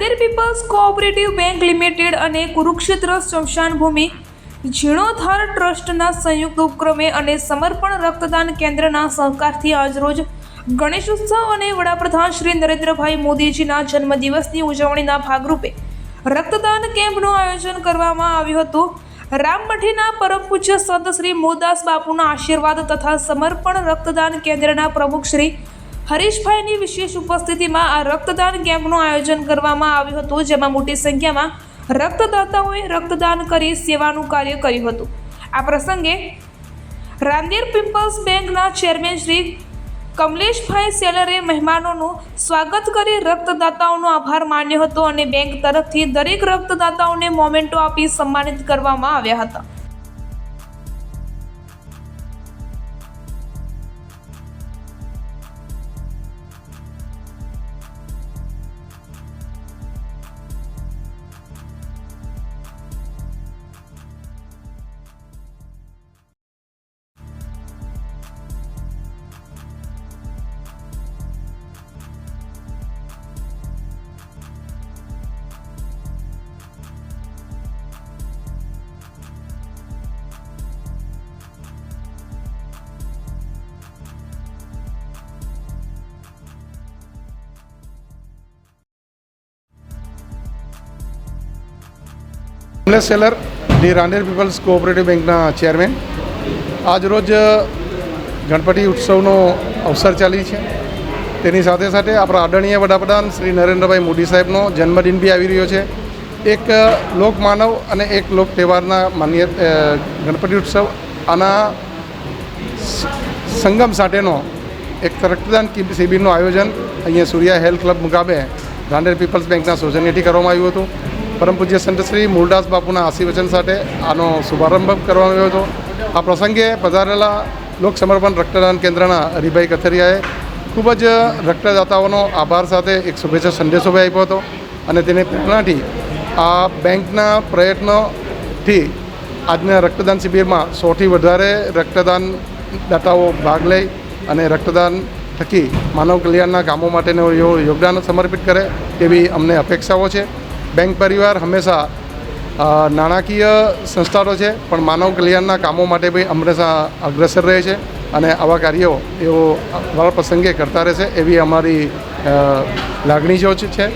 People's cooperative bank limited અને કુરુક્ષેત્ર સ્મશાન ભૂમિ જીર્ણોદ્ધાર ટ્રસ્ટના સંયુક્ત ઉપક્રમે અને સમર્પણ રક્તદાન કેન્દ્રના સહકારથી આજરોજ ગણેશ ઉત્સવ અને વડાપ્રધાન શ્રી નરેન્દ્રભાઈ મોદીજીના જન્મદિવસની ઉજવણીના ભાગરૂપે રક્તદાન કેમ્પનું આયોજન કરવામાં આવ્યું હતું. રામમઠીના પરમ પૂજ્ય સંત શ્રી મોદાસ બાપુના આશીર્વાદ તથા સમર્પણ રક્તદાન કેન્દ્રના પ્રમુખ શ્રી હરીશભાઈની વિશેષ ઉપસ્થિતિમાં આ રક્તદાન કેમ્પનું આયોજન કરવામાં આવ્યું હતું, જેમાં મોટી સંખ્યામાં રક્તદાતાઓએ રક્તદાન કરી સેવાનું કાર્ય કર્યું હતું. આ પ્રસંગે રાંદેર પિમ્પલ્સ બેંકના ચેરમેન શ્રી કમલેશભાઈ સેલરે મહેમાનોનું સ્વાગત કરી રક્તદાતાઓનો આભાર માન્યો હતો અને બેંક તરફથી દરેક રક્તદાતાઓને મોમેન્ટો આપી સન્માનિત કરવામાં આવ્યા હતા. કમલેશ સેલર ધી રાંદેર પીપલ્સ કોઓપરેટિવ બેંકના ચેરમેન આજ રોજ ગણપતિ ઉત્સવનો અવસર ચાલી છે. તેની સાથે સાથે આપણા આદરણીય વડાપ્રધાન શ્રી નરેન્દ્રભાઈ મોદી સાહેબનો જન્મદિન બી આવી રહ્યો છે. એક લોકમાનવ અને એક લોક તહેવારના માન્ય ગણપતિ ઉત્સવ. આના સંગમ સાથેનો એક રક્તદાન શિબિરનું આયોજન અહીંયા સૂર્યા હેલ્થ ક્લબ મુકાબે રાંદેર પીપલ્સ બેંકના સૌજન્યથી કરવામાં આવ્યું હતું. પરમ પૂજ્ય સંત શ્રી મૂળદાસ બાપુના આશીર્વચન સાથે આનો શુભારંભ કરવામાં આવ્યો હતો. આ પ્રસંગે પધારેલા લોક સમર્પણ રક્તદાન કેન્દ્રના હરિભાઈ કથરિયાએ ખૂબ જ રક્તદાતાઓનો આભાર સાથે એક શુભેચ્છા સંદેશો ભાઈ આપ્યો હતો અને તેને પ્રેરણાથી આ બેંકના પ્રયત્નોથી આજના રક્તદાન શિબિરમાં સૌથી વધારે રક્તદાન દાતાઓ ભાગ લે અને રક્તદાન થકી માનવ કલ્યાણના કામો માટેનું યોગદાન સમર્પિત કરે તેવી અમને અપેક્ષાઓ છે. બેંક પરિવાર હંમેશા નાણાકીય સંસ્થાઓ છે, પણ માનવ કલ્યાણના કામો માટે બી હંમેશા અગ્રસર રહે છે અને આવા કાર્યો એઓ વાર પ્રસંગે કરતા રહેશે એવી અમારી લાગણી જો છે.